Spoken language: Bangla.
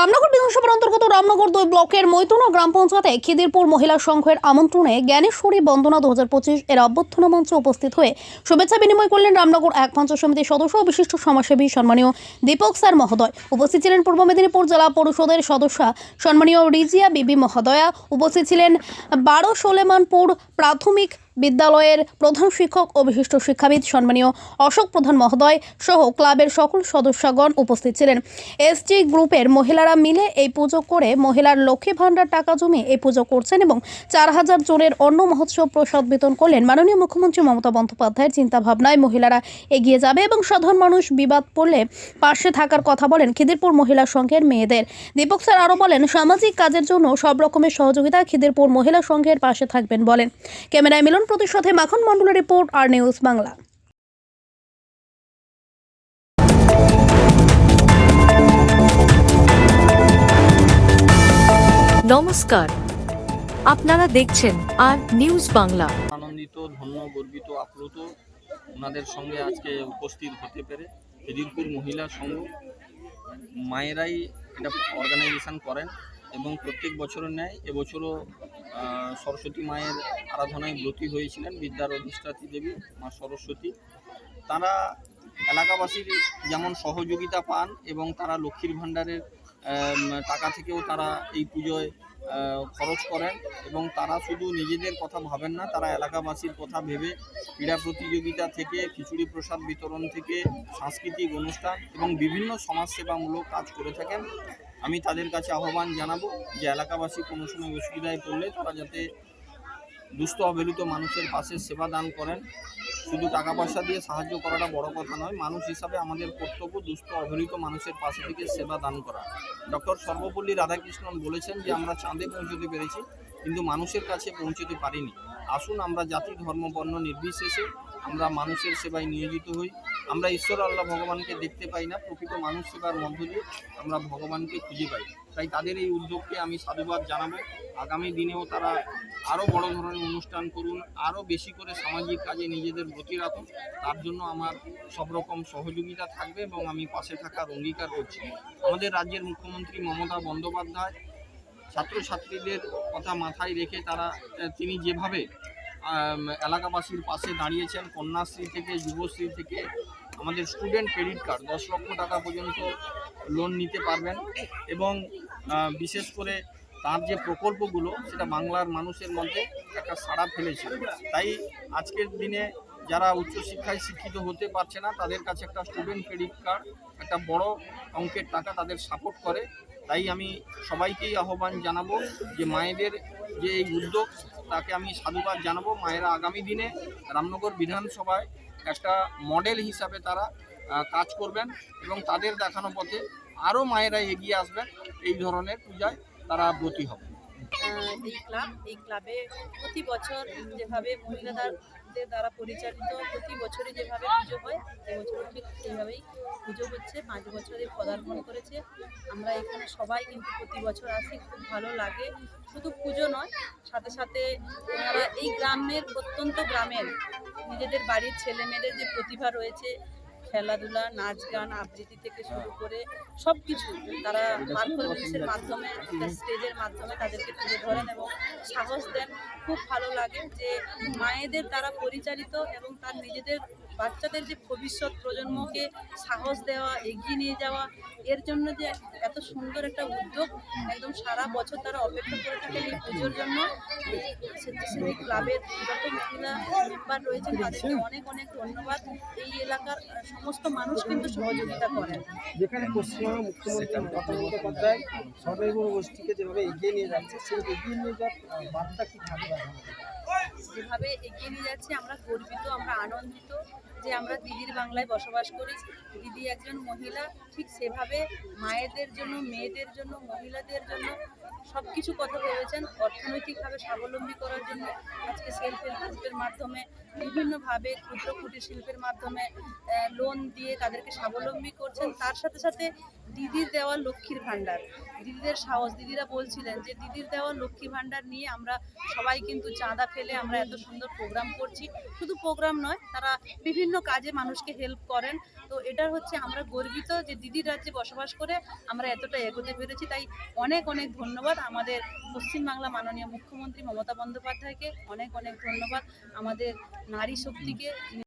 রামনগর বিধানসভার অন্তর্গত রামনগর দুই ব্লকের মৈতুনা গ্রাম পঞ্চায়েতে খিদিরপুর মহিলা সংঘের আমন্ত্রণে জ্ঞানেশ্বরী বন্দনা দু হাজার পঁচিশ এর অভ্যর্থনা মঞ্চে উপস্থিত হয়ে শুভেচ্ছা বিনিময় করলেন রামনগর এক পঞ্চায়েত সমিতির সদস্য ও বিশিষ্ট সমাজসেবী সম্মানীয় দীপক স্যার মহোদয়। উপস্থিত ছিলেন পূর্ব মেদিনীপুর জেলা পরিষদের সদস্যা সম্মানীয় রিজিয়া বিবি মহোদয়া। উপস্থিত ছিলেন বারো সোলেমানপুর প্রাথমিক বিদ্যালয়ের প্রধান শিক্ষক ও বিশিষ্ট শিক্ষাবিদ সম্মানীয় অশোক প্রধান মহোদয় সহ ক্লাবের সকল সদস্যগণ উপস্থিত ছিলেন। এসটি গ্রুপের মহিলারা মিলে এই পুজো করে মহিলার লক্ষ্মী ভাণ্ডার টাকা জমিয়ে এই পুজো করছেন এবং চার হাজার জনের অন্ন মহোৎসব প্রসাদ বিতরণ করলেন। মাননীয় মুখ্যমন্ত্রী মমতা বন্দ্যোপাধ্যায়ের চিন্তাভাবনায় মহিলারা এগিয়ে যাবে এবং সাধারণ মানুষ বিবাদ পড়লে পাশে থাকার কথা বলেন খিদিরপুর মহিলা সংঘের মেয়েদের। দীপক স্যার আরও বলেন, সামাজিক কাজের জন্য সব রকমের সহযোগিতা খিদিরপুর মহিলা সংঘের পাশে থাকবেন বলেন। ক্যামেরায় মিলন প্রতিশোধে মাখন মণ্ডলের রিপোর্ট আর নিউজ বাংলা। নমস্কার। আপনারা দেখছেন আর নিউজ বাংলা। আনন্দিত ধন্য গর্বিত আপ্লুত ওনাদের সঙ্গে আজকে উপস্থিত হতে পেরে হেদিরপুর মহিলা সংঘ মায়েরাই এটা অর্গানাইজেশন করেন এবং প্রত্যেক বছরের ন্যায় এবছরও সরস্বতী মায়ের আরাধনায় ব্রতী হয়েছিলেন বিদ্যার অধিষ্ঠাত্রী দেবী, মা সরস্বতী। তারা এলাকাবাসীর যেমন সহযোগিতা পান এবং তারা লক্ষ্মীর ভাণ্ডারের টাকা থেকেও তারা এই পুজোয় খরচ করেন এবং তারা শুধু নিজেদের কথা ভাবেন না, তারা এলাকাবাসীর কথা ভেবে ক্রীড়া প্রতিযোগিতা থেকে, খিচুড়ি প্রসাদ বিতরণ থেকে, সাংস্কৃতিক অনুষ্ঠান এবং বিভিন্ন সমাজসেবামূলক কাজ করে থাকেন। আমি তাদের কাছে আহ্বান জানাব যে এলাকাবাসী কোনো সময় অসুবিধায় পড়লে তারা যাতে দুস্থ, অবহেলিত মানুষের পাশে সেবা দান করেন। শুধু টাকা পয়সা দিয়ে সাহায্য করাটা বড় কথা নয়, মানুষ হিসাবে আমাদের কর্তব্য দুস্থ, অবহেলিত মানুষের পাশে থেকে সেবা দান করা। ডক্টর সর্বপল্লী রাধাকৃষ্ণন বলেছেন যে, আমরা চাঁদে পৌঁছতে পেরেছি, কিন্তু মানুষের কাছে পৌঁছতে পারিনি। আসুন, আমরা জাতি, ধর্ম, বর্ণ নির্বিশেষে আমরা মানুষের সেবায় নিয়োজিত হই। আমরা ঈশ্বর আল্লাহ ভগবানকে দেখতে পাই না, প্রকৃত মানুষ সেবার মধ্য দিয়ে আমরা ভগবানকে খুঁজে পাই। তাই তাদের এই উদ্যোগকে আমি সাধুবাদ জানাব। আগামী দিনেও তারা আরও বড় ধরনের অনুষ্ঠান করুন আরও বেশি করে সামাজিক কাজে নিজেদের ব্রতী রাখুন। তার জন্য আমার সব রকম সহযোগিতা থাকবে এবং আমি পাশে থাকার অঙ্গীকার করছি। আমাদের রাজ্যের মুখ্যমন্ত্রী মমতা বন্দ্যোপাধ্যায় ছাত্রছাত্রীদের কথা মাথায় রেখে তারা তিনি যেভাবে এলাকাবাসীর পাশে দাঁড়িয়েছেন কন্যাশ্রী থেকে, যুবশ্রী থেকে আমাদের স্টুডেন্ট ক্রেডিট কার্ড দশ লক্ষ টাকা পর্যন্ত লোন নিতে পারবেন। এবং বিশেষ করে তার যে প্রকল্পগুলো, সেটা বাংলার মানুষের মধ্যে একটা সাড়া ফেলেছে। তাই আজকের দিনে যারা উচ্চশিক্ষায় শিক্ষিত হতে পারছে না, তাদের কাছে একটা স্টুডেন্ট ক্রেডিট কার্ড একটা বড় অঙ্কের টাকা তাদের সাপোর্ট করে। তাই আমি সবাইকেই আহ্বান জানাব যে মায়েদের যে এই উদ্যোগ তাকে আমি সাধুবাদ জানাব মায়েরা আগামী দিনে রামনগর বিধানসভায় একটা মডেল হিসাবে তারা কাজ করবেন এবং তাদের দেখানো পথে আরও মায়েরা এগিয়ে আসবেন, এই ধরনের পূজায় তারা ব্রতী হবে এই ক্লাব, এই ক্লাবে প্রতি বছর যেভাবে মহিলাদের দ্বারা পরিচালিত প্রতি বছরে যেভাবে পুজো হয় এবছরও ঠিক সেইভাবেই পুজো হচ্ছে। পাঁচ বছরে পদার্পণ করেছে। আমরা এখানে সবাই কিন্তু প্রতি বছর আসি, খুব ভালো লাগে। শুধু পুজো নয়, সাথে সাথে ওনারা এই গ্রামের প্রত্যন্ত গ্রামের নিজেদের বাড়ির ছেলে মেয়েদের যে প্রতিভা রয়েছে খেলাধুলা, নাচ গান, আবৃত্তি থেকে শুরু করে সব কিছু তারা পারফরমেন্সের মাধ্যমে স্টেজের মাধ্যমে তাদেরকে তুলে ধরেন এবং সাহস দেন। খুব ভালো লাগে যে মায়েদের দ্বারা পরিচালিত এবং তার নিজেদের বাচ্চাদের যে ভবিষ্যৎ প্রজন্মকে সাহস দেওয়া, এগিয়ে নিয়ে যাওয়া, এর জন্য যে এত সুন্দর একটা উদ্যোগ একদম সারা বছর তারা অপেক্ষা করে থাকেন এই পুজোর জন্য। স্বেচ্ছাসেবী ক্লাবের যত মহিলা মেম্বার রয়েছেন, তাদেরকে অনেক অনেক ধন্যবাদ। এই এলাকার সমস্ত মানুষ কিন্তু সহযোগিতা করেন। যেখানে পশ্চিমবঙ্গ মুখ্যমন্ত্রী মমতা বন্দ্যোপাধ্যায় সর্বৈবর গোষ্ঠীকে যেভাবে এগিয়ে নিয়ে যাচ্ছে সেই এগিয়ে নিয়ে যাওয়ার বার্তা কি থাকবে? যেভাবে এগিয়ে নিয়ে যাচ্ছে, আমরা গর্বিত, আমরা আনন্দিত যে আমরা দিদির বাংলায় বসবাস করি। দিদি একজন মহিলা, ঠিক সেভাবে মায়েদের জন্য, মেয়েদের জন্য, মহিলাদের জন্য সব কিছু কথা ভেবেছেন অর্থনৈতিকভাবে স্বাবলম্বী করার জন্য আজকে সেলফ হেল্প গ্রুপের মাধ্যমে, বিভিন্নভাবে ক্ষুদ্র কুটির শিল্পের মাধ্যমে লোন দিয়ে তাদেরকে স্বাবলম্বী করছেন। তার সাথে সাথে দিদির দেওয়া লক্ষ্মীর ভাণ্ডার। দিদিদের সাহস, দিদিরা বলছিলেন যে দিদির দেওয়া লক্ষ্মী ভাণ্ডার নিয়ে আমরা সবাই কিন্তু চাঁদা ফেলে আমরা এত সুন্দর প্রোগ্রাম করছি। শুধু প্রোগ্রাম নয়, তারা বিভিন্ন কাজে মানুষকে হেল্প করেন। তো এটার হচ্ছে আমরা গর্বিত যে দিদির রাজ্যে বসবাস করে আমরা এতটা এগোতে পেরেছি। তাই অনেক অনেক ধন্যবাদ আমাদের পশ্চিমবাংলা মাননীয় মুখ্যমন্ত্রী মমতা বন্দ্যোপাধ্যায়কে। অনেক অনেক ধন্যবাদ আমাদের নারী শক্তিকে।